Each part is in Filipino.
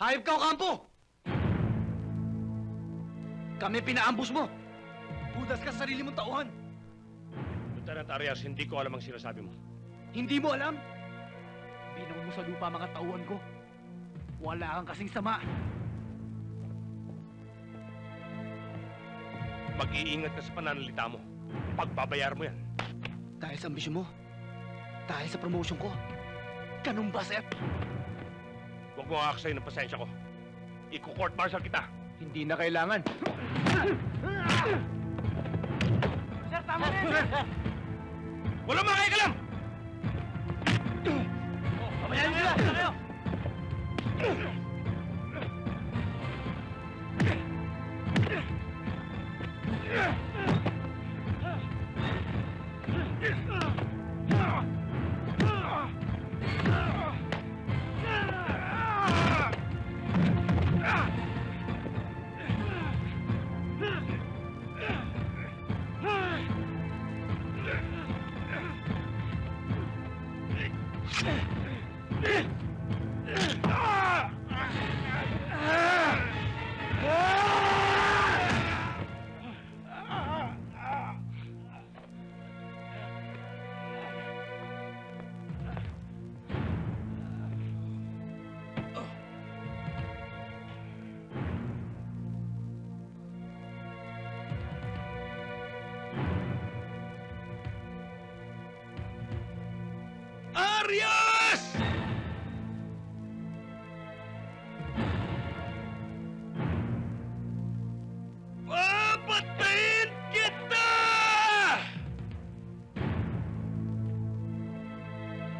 Hayop ka o kampo! Kami pinaambus mo! Budas ka sa sarili mong tauhan! Lieutenant Arias, hindi ko alam ang sinasabi mo. Hindi mo alam? Binaw mo sa lupa mga tauhan ko. Wala kang kasing sama. Mag-iingat ka sa pananalita mo. Pagbabayar mo yan. Dahil sa ambisyon mo. Dahil sa promotion ko. Ganun ba, sir? Huwag mo aaksayin ng pasensya ko. Iko-court martial kita. Hindi na kailangan. Sir, tama na yan! Wala makakalam! Pamayanin nila! Sila kayo! Arias! Papatayin kita!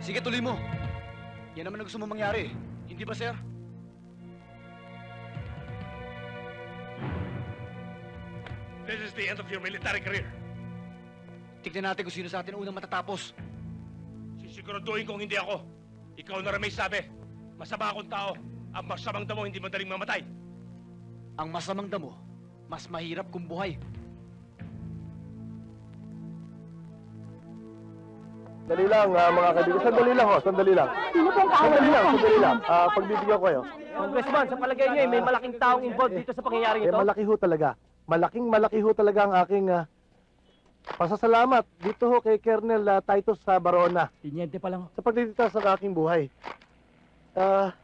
Sige, tuloy mo. Yan naman ang gusto mo mangyari. Hindi ba, sir? This is the end of your military career. Tignan natin kung sino sa atin ang unang matatapos. Sisiguraduhin kong hindi ako. Ikaw na rin may sabi. Masama akong tao. Ang masamang damo hindi madaling mamatay. Ang masamang damo, mas mahirap kung buhay. Sandali lang, ah, mga kaibigan. Sandali lang, ho. Sandali lang. Sino pong kaaway Sandali lang, sandali lang. Ah, pagbibigyan ko kayo. Congressman, sa palagay niyo, eh, may malaking taong involved dito sa pangyayaring Eh, ito? malaki ho talaga. Malaking malaki ho talaga ang aking ah, pasasalamat dito ho kay Colonel ah, Titus sa Barona Tinyente pa lang. sa pagdidita sa aking buhay. Ah,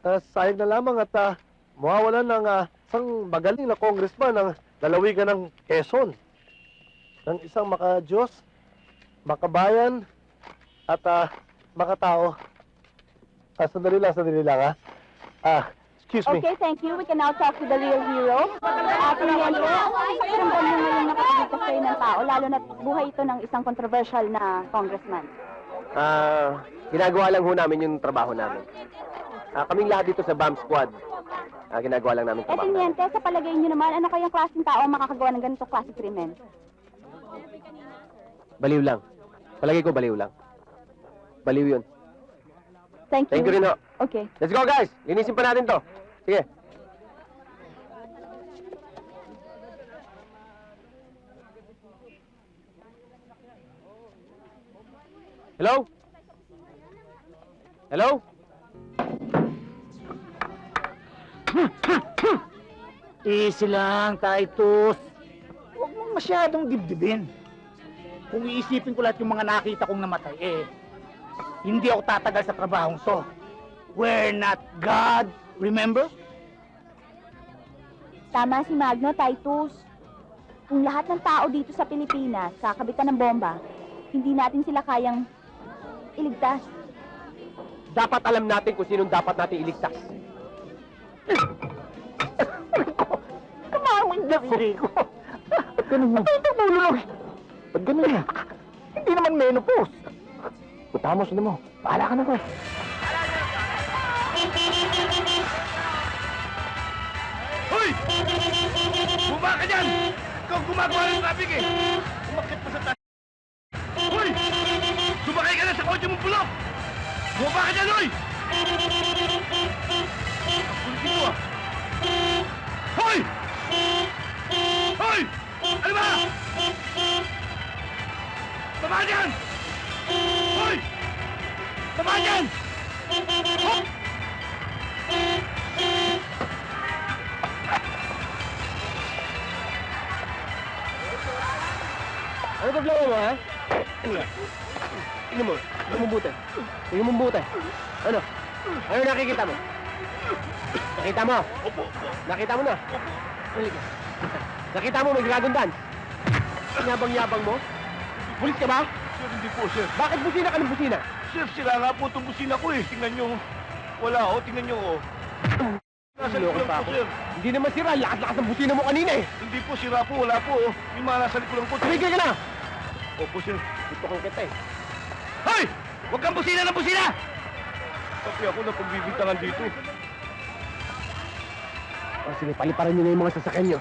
ah, sayang na lamang at ah, mawawalan ng ah, isang magaling na congressman ng lalawigan ng Quezon. Ng isang maka-Diyos, makabayan, at ah, makatao. Ah, sandali lang, sandali lang, ha? Ah, excuse me. Okay, thank you. We can now talk to the real hero. At Tiniente, pakiramdam mo ngayon nakapaligtas kayo ng tao, lalo na buhay ito ng isang controversial na congressman. Ah, ginagawa lang ho namin yung trabaho namin. Ah, kaming lahat dito sa BAM Squad, ah, ginagawa lang namin Eh, trabaho namin. Tiniente, sa palagay niyo naman, ano kayang klaseng tao ang makakagawa ng ganito klase krimen? Baliw lang. Palagay ko baliw lang. Baliw yun. Thank you. Thank you rin ho. Okay. Let's go guys! Linisin pa natin to. Sige. Hello? Hello? Easy lang, Titus. Huwag mong masyadong dibdibin. Kung iisipin ko lahat yung mga nakita kong namatay, eh, hindi ako tatagal sa trabahong to. We're not God, remember? Tama si Magno, Titus. Kung lahat ng tao dito sa Pilipinas kakabitan ng bomba, hindi natin sila kayang iligtas. Dapat alam natin kung sinong dapat natin iligtas. Kamamon na ko. Ba't ganun yun? Ito bululog. Ba't ganun yun? Hindi naman menopause. Punta mo, sunod mo. Bahala ka na. Hoy! Buma ka dyan! Ikaw gumagawa ng traffic eh! Umakit pa sa taas! Hoy! Sumakay ka na sa kotse mong bulok! Bumaba ka dyan, hoy! Problema mo, ha? Ano? Tingnan mo. Tingnan mo buti. Tingnan mo buti. Ano? Ano nakikita mo? Nakita mo? Opo, opo. Nakita mo na? Halika. Nakita mo may dragon dance? Yabang-yabang mo? Pulis ka ba? Sir, hindi po, sir. Bakit busina ka ng busina? Sir, sila nga po itong busina ko eh. Tingnan nyo. Wala, oh. Tingnan nyo, oh. Nasa likod lang po, sir. Hindi naman sira. Lakas-lakas ng busina mo kanina eh. Hindi po, sira po. Wala po, oh. Yung mga nasa likod lang po. Tumigil ka na! Opo, sir. Gusto kong kita eh. Hoy! Huwag kang busina ng busina! Kasi ako na pagbibintangan dito. O sige, paliparan nyo na yung mga sasakyan nyo.